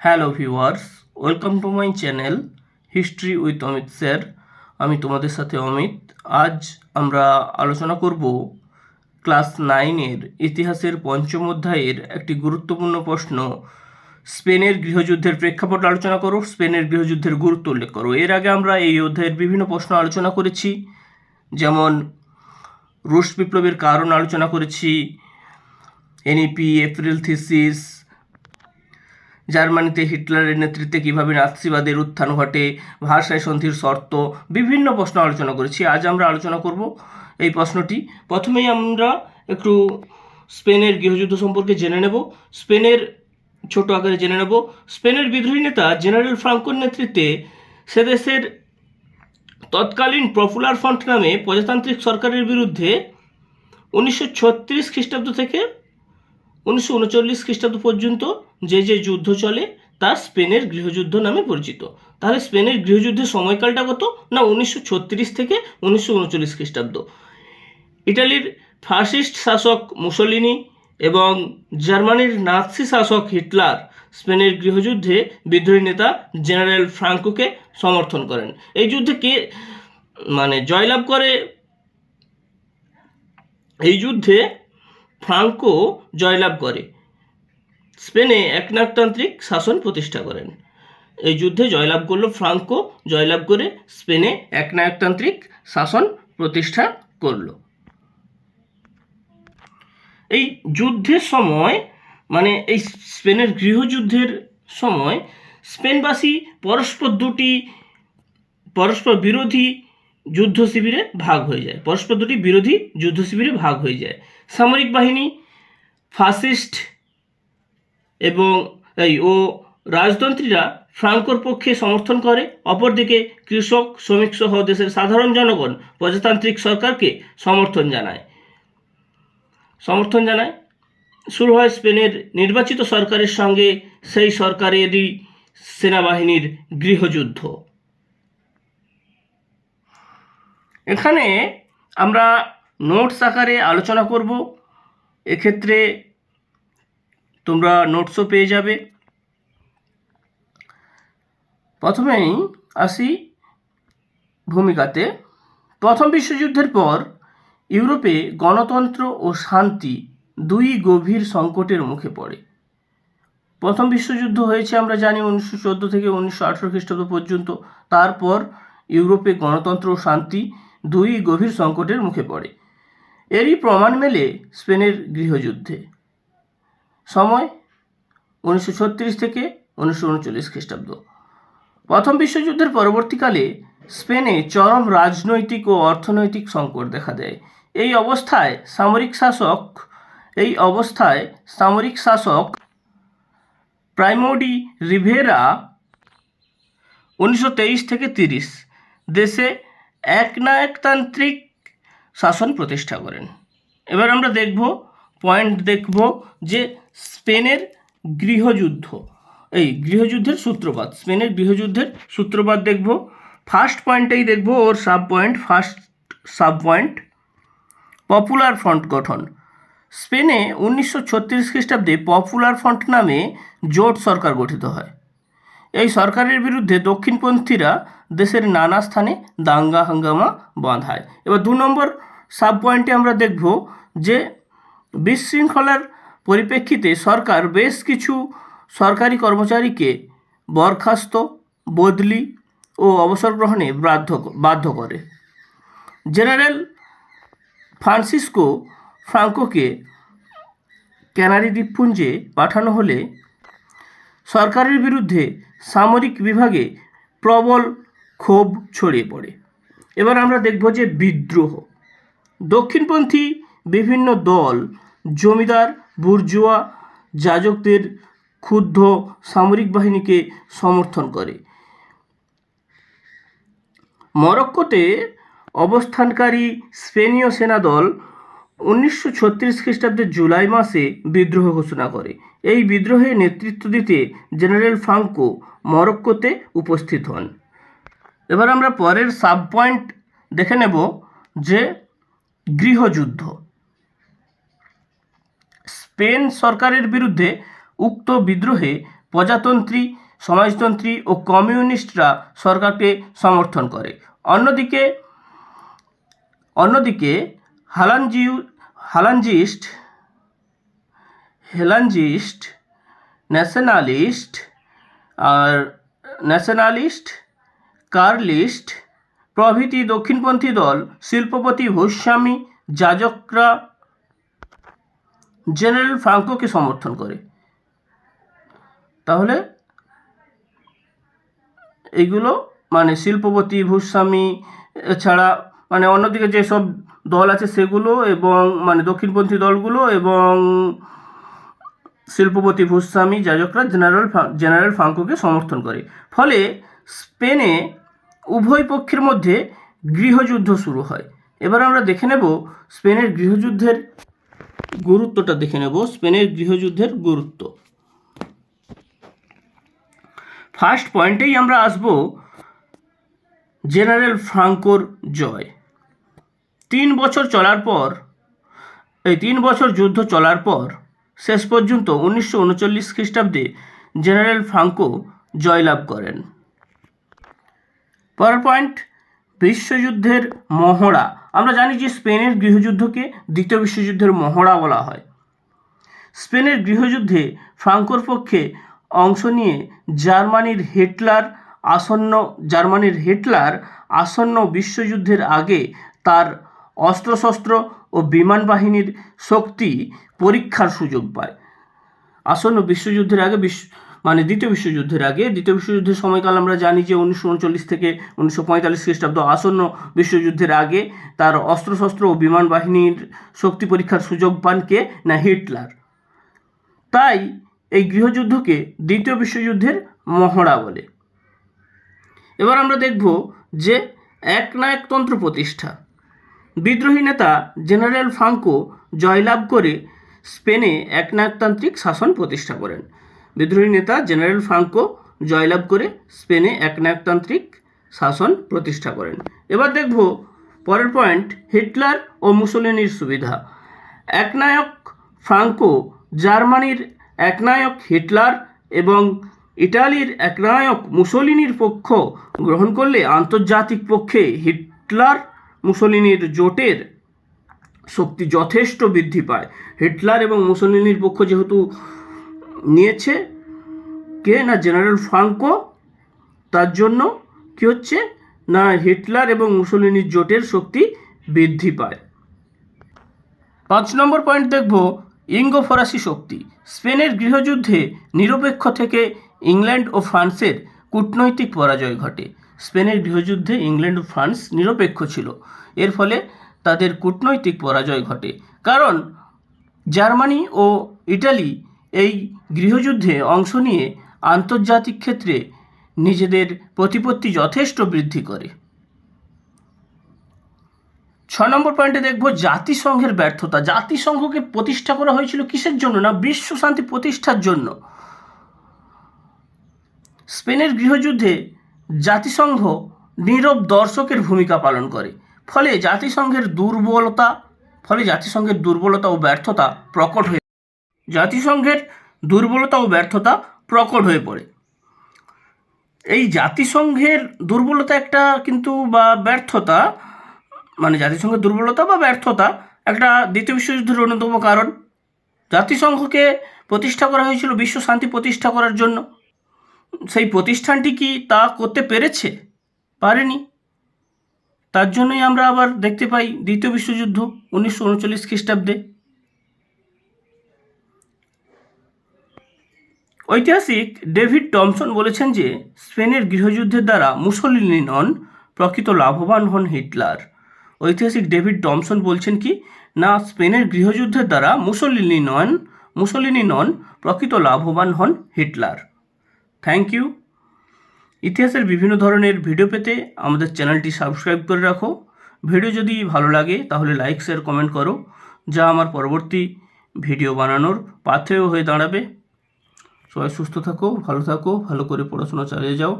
Hello viewers, welcome to my channel history with Amit sir. আমি তোমাদের সাথে অমিত। আজ আমরা আলোচনা করব ক্লাস নাইনের ইতিহাসের পঞ্চম অধ্যায়ের একটি গুরুত্বপূর্ণ প্রশ্ন। স্পেনের গৃহযুদ্ধের প্রেক্ষাপট আলোচনা করো, স্পেনের গৃহযুদ্ধের গুরুত্ব উল্লেখ করো। এর আগে আমরা এই অধ্যায়ের বিভিন্ন প্রশ্ন আলোচনা করেছি, যেমন রুশ বিপ্লবের কারণ আলোচনা করেছি, এনইপি, এপ্রিল থিসিস জার্মানিতে হিটলারের নেতৃত্বে কীভাবে নাৎসিবাদের উত্থান ঘটে, ভাষায় সন্ধির শর্ত, বিভিন্ন প্রশ্ন আলোচনা করেছি। আজ আমরা আলোচনা করব এই প্রশ্নটি। প্রথমেই আমরা একটু স্পেনের গৃহযুদ্ধ সম্পর্কে জেনে নেব। স্পেনের, ছোট আকারে জেনে নেব। স্পেনের বিদ্রোহী নেতা জেনারেল ফ্রাঙ্কোর নেতৃত্বে সে দেশের তৎকালীন পপুলার ফ্রন্ট নামে প্রজাতান্ত্রিক সরকারের বিরুদ্ধে উনিশশো ছত্রিশ খ্রিস্টাব্দ থেকে উনিশশো উনচল্লিশ খ্রিস্টাব্দ পর্যন্ত যে যে যুদ্ধ চলে, তা স্পেনের গৃহযুদ্ধ নামে পরিচিত। তাহলে স্পেনের গৃহযুদ্ধের সময়কালটা কত? না, উনিশশো ছত্রিশ থেকে উনিশশো উনচল্লিশ খ্রিস্টাব্দ। ইটালির ফাসিস্ট শাসক মুসলিনি এবং জার্মানির নাৎসি শাসক হিটলার স্পেনের গৃহযুদ্ধে বিদ্রোহী নেতা জেনারেল ফ্রাঙ্কোকে সমর্থন করেন। এই যুদ্ধে কে মানে জয়লাভ করে? এই যুদ্ধে ফ্রাঙ্কো জয়লাভ করে। স্পেনে একনায়কতান্ত্রিক শাসন প্রতিষ্ঠা করেন। এই যুদ্ধে জয়লাভ করল ফ্রাঙ্কো, জয়লাভ করে স্পেনে একনায়কতান্ত্রিক শাসন প্রতিষ্ঠা করল। এই যুদ্ধের সময় মানে এই স্পেনের গৃহযুদ্ধের সময়, স্পেনবাসী পরস্পর দুটি, পরস্পর বিরোধী যুদ্ধ শিবিরে ভাগ হয়ে যায়। পরস্পর দুটি বিরোধী যুদ্ধ শিবিরে ভাগ হয়ে যায়। সামরিক বাহিনী ফাসিস্ট এবং এই, ও রাজতন্ত্রীরা ফ্রাঙ্কোর পক্ষে সমর্থন করে। অপরদিকে কৃষক, শ্রমিক সহ দেশের সাধারণ জনগণ প্রজাতান্ত্রিক সরকারকে সমর্থন জানায়। সমর্থন জানায়। শুরু হয় স্পেনের নির্বাচিত সরকারের সঙ্গে সেই সরকারেরই সেনাবাহিনীর গৃহযুদ্ধ। এখানে আমরা নোটস আকারে আলোচনা করব। এক্ষেত্রে তোমরা নোটসও পেয়ে যাবে। প্রথমেই আসি ভূমিকাতে। প্রথম বিশ্বযুদ্ধের পর ইউরোপে গণতন্ত্র ও শান্তি দুই গভীর সংকটের মুখে পড়ে। প্রথম বিশ্বযুদ্ধ হয়েছে আমরা জানি উনিশশো চোদ্দ থেকে উনিশশো আঠেরো খ্রিস্টাব্দ পর্যন্ত। তারপর ইউরোপে গণতন্ত্র ও শান্তি দুই গভীর সংকটের মুখে পড়ে। এরই প্রমাণ মেলে স্পেনের গৃহযুদ্ধে। সময় উনিশশো ছত্রিশ থেকে উনিশশো উনচল্লিশ খ্রিস্টাব্দ। প্রথম বিশ্বযুদ্ধের পরবর্তীকালে স্পেনে চরম রাজনৈতিক ও অর্থনৈতিক সংকট দেখা দেয়। এই অবস্থায় সামরিক শাসক, এই অবস্থায় সামরিক শাসক প্রাইমোডি রিভেরা উনিশশো তেইশ থেকে তিরিশ দেশে একনায়কতান্ত্রিক শাসন প্রতিষ্ঠা করেন। এবার আমরা দেখব পয়েন্ট দেখব যে স্পেনের গৃহযুদ্ধ, এই গৃহযুদ্ধের সূত্রপাত, স্পেনের গৃহযুদ্ধের সূত্রপাত দেখব। ফার্স্ট পয়েন্টেই দেখব, ওর sub point first sub point popular front গঠন। স্পেনে উনিশশো ছত্রিশ খ্রিস্টাব্দে পপুলার ফ্রন্ট নামে জোট সরকার গঠিত হয়। এই সরকারের বিরুদ্ধে দক্ষিণপন্থীরা দেশের নানা স্থানে দাঙ্গা হাঙ্গামা বাঁধায়। এবার দু নম্বর সাব পয়েন্টে আমরা দেখব যে বিশৃঙ্খলার পরিপ্রেক্ষিতে সরকার বেশ কিছু সরকারি কর্মচারীকে বরখাস্ত, বদলি ও অবসর গ্রহণে বাধ্য বাধ্য করে। জেনারেল ফ্রান্সিসকো ফ্রাঙ্কোকে ক্যানারি দ্বীপপুঞ্জে পাঠানো হলে সরকারের বিরুদ্ধে সামরিক বিভাগে প্রবল ক্ষোভ ছড়িয়ে পড়ে। এবার আমরা দেখব যে বিদ্রোহ। দক্ষিণপন্থী বিভিন্ন দল, জমিদার, বুর্জুয়া, যাজকদের ক্ষুব্ধ সামরিক বাহিনীকে সমর্থন করে। মরক্কোতে অবস্থানকারী স্পেনীয় সেনাদল উনিশশো ছত্রিশ খ্রিস্টাব্দের জুলাই মাসে বিদ্রোহ ঘোষণা করে। এই বিদ্রোহে নেতৃত্ব দিতে জেনারেল ফ্রাঙ্কো মরক্কোতে উপস্থিত হন। এবার আমরা পরের সাব পয়েন্ট দেখে নেব যে গৃহযুদ্ধ। স্পেন সরকারের বিরুদ্ধে উক্ত বিদ্রোহে প্রজাতন্ত্রী, সমাজতন্ত্রী ও কমিউনিস্টরা সরকারকে সমর্থন করে। অন্যদিকে অন্যদিকে হালানজিউ, হালানজিস্ট, হেলানজিস্ট, ন্যাশনালিস্ট আর ন্যাশনালিস্ট কার্লিস্ট প্রভৃতি দক্ষিণপন্থী দল শিল্পপতি ভূস্বামী যাজকরা জেনারেল ফ্রাঙ্কোকে সমর্থন করে। তাহলে এইগুলো মানে শিল্পপতি ভূস্বামী এছাড়া মানে অন্যদিকে যেসব দল আছে সেগুলো এবং মানে দক্ষিণপন্থী দলগুলো এবং শিল্পপতি ভূস্বামী যাজকরা জেনারেল জেনারেল ফ্রাঙ্কোকে সমর্থন করে। ফলে স্পেনে উভয় পক্ষের মধ্যে গৃহযুদ্ধ শুরু হয়। এবার আমরা দেখে নেব স্পেনের গৃহযুদ্ধের গুরুত্বটা দেখে নেব, স্পেনের গৃহযুদ্ধের গুরুত্ব। ফার্স্ট পয়েন্টেই আমরা আসব জেনারেল ফ্রাঙ্কোর জয়। তিন বছর চলার পর, এই তিন বছর যুদ্ধ চলার পর, শেষ পর্যন্ত উনিশশো উনচল্লিশ খ্রিস্টাব্দে জেনারেল ফ্রাঙ্কো জয়লাভ করেন। পরের পয়েন্ট বিশ্বযুদ্ধের মহড়া। আমরা জানি যে স্পেনের গৃহযুদ্ধকে দ্বিতীয় বিশ্বযুদ্ধের মহড়া বলা হয়। স্পেনের গৃহযুদ্ধে ফ্রাঙ্কোর পক্ষে অংশ নিয়ে জার্মানির হিটলার আসন্ন, জার্মানির হিটলার আসন্ন বিশ্বযুদ্ধের আগে তার অস্ত্রশস্ত্র ও বিমান বাহিনীর শক্তি পরীক্ষার সুযোগ পায়। আসন্ন বিশ্বযুদ্ধের আগে বিশ্ব মানে দ্বিতীয় বিশ্বযুদ্ধের আগে। দ্বিতীয় বিশ্বযুদ্ধের সময়কাল আমরা জানি যে উনিশশো উনচল্লিশ থেকে উনিশশো পঁয়তাল্লিশ খ্রিস্টাব্দ আসন্ন বিশ্বযুদ্ধের আগে তার অস্ত্রশস্ত্র ও বিমান বাহিনীর শক্তি পরীক্ষার সুযোগ পান কে? না, হিটলার। তাই এই গৃহযুদ্ধকে দ্বিতীয় বিশ্বযুদ্ধের মহড়া বলে। এবার আমরা দেখব যে এক একনায়কতন্ত্র প্রতিষ্ঠা। বিদ্রোহী নেতা জেনারেল ফ্রাঙ্কো জয়লাভ করে স্পেনে একনায়কতান্ত্রিক শাসন প্রতিষ্ঠা করেন। বিদ্রোহী নেতা জেনারেল ফ্রাঙ্কো জয়লাভ করে স্পেনে একনায়কতান্ত্রিক শাসন প্রতিষ্ঠা করেন। এবার দেখব পরের পয়েন্ট, হিটলার ও মুসোলিনির সুবিধা। একনায়ক ফ্রাঙ্কো জার্মানির একনায়ক হিটলার এবং ইটালির একনায়ক মুসোলিনির পক্ষ গ্রহণ করলে আন্তর্জাতিক পক্ষে হিটলার মুসোলিনির জোটের শক্তি যথেষ্ট বৃদ্ধি পায়। হিটলার এবং মুসোলিনির পক্ষ যেহেতু নিয়েছে। কে না জেনারেল ফ্রাঙ্কো, তার জন্য কি হচ্ছে? না হিটলার এবং মুসোলিনির জোটের শক্তি বৃদ্ধি পায়। পাঁচ নম্বর পয়েন্ট দেখব, ইঙ্গো ফরাসি শক্তি। স্পেনের গৃহযুদ্ধে নিরপেক্ষ থেকে ইংল্যান্ড ও ফ্রান্সের কূটনৈতিক পরাজয় ঘটে। স্পেনের গৃহযুদ্ধে ইংল্যান্ড ও ফ্রান্স নিরপেক্ষ ছিল। এর ফলে তাদের কূটনৈতিক পরাজয় ঘটে। কারণ জার্মানি ও ইটালি এই গৃহযুদ্ধে অংশ নিয়ে আন্তর্জাতিক ক্ষেত্রে নিজেদের প্রতিপত্তি যথেষ্ট বৃদ্ধি করে। ছ নম্বর পয়েন্টে দেখব জাতিসংঘের ব্যর্থতা। জাতিসংঘকে প্রতিষ্ঠা করা হয়েছিল কিসের জন্য না, বিশ্ব শান্তি প্রতিষ্ঠার জন্য। স্পেনের গৃহযুদ্ধে জাতিসংঘ নীরব দর্শকের ভূমিকা পালন করে। ফলে জাতিসংঘের দুর্বলতা, ফলে জাতিসংঘের দুর্বলতা ও ব্যর্থতা প্রকট হয়ে জাতিসংঘের দুর্বলতা ও ব্যর্থতা প্রকট হয়ে পড়ে। এই জাতিসংঘের দুর্বলতা একটা কিন্তু বা ব্যর্থতা মানে জাতিসংঘের দুর্বলতা বা ব্যর্থতা একটা দ্বিতীয় বিশ্বযুদ্ধের অন্যতম কারণ। জাতিসংঘকে প্রতিষ্ঠা করা হয়েছিল, বিশ্ব শান্তি প্রতিষ্ঠা করার জন্য। সেই প্রতিষ্ঠানটি কি তা করতে পেরেছে? পারেনি। তার জন্যই আমরা আবার দেখতে পাই দ্বিতীয় বিশ্বযুদ্ধ উনিশশো উনচল্লিশ খ্রিস্টাব্দে। ঐতিহাসিক ডেভিড টমসন বলেছেন যে, স্পেনের গৃহযুদ্ধের দ্বারা মুসলিনি নন, প্রকৃত লাভবান হন হিটলার। ঐতিহাসিক ডেভিড টমসন বলছেন কি, না, স্পেনের গৃহযুদ্ধের দ্বারা মুসলিনি নন মুসলিনি নন, প্রকৃত লাভবান হন হিটলার। থ্যাংক ইউ ইতিহাসের বিভিন্ন ধরনের ভিডিও পেতে আমাদের চ্যানেলটি সাবস্ক্রাইব করে রাখো। ভিডিও যদি ভালো লাগে, তাহলে লাইক, শেয়ার, কমেন্ট করো, যা আমার পরবর্তী ভিডিও বানানোর পাথেয় হয়ে দাঁড়াবে। সবাই সুস্থ থাকো ভালো থাকো ভালো করে পড়াশোনা চালিয়ে যাও।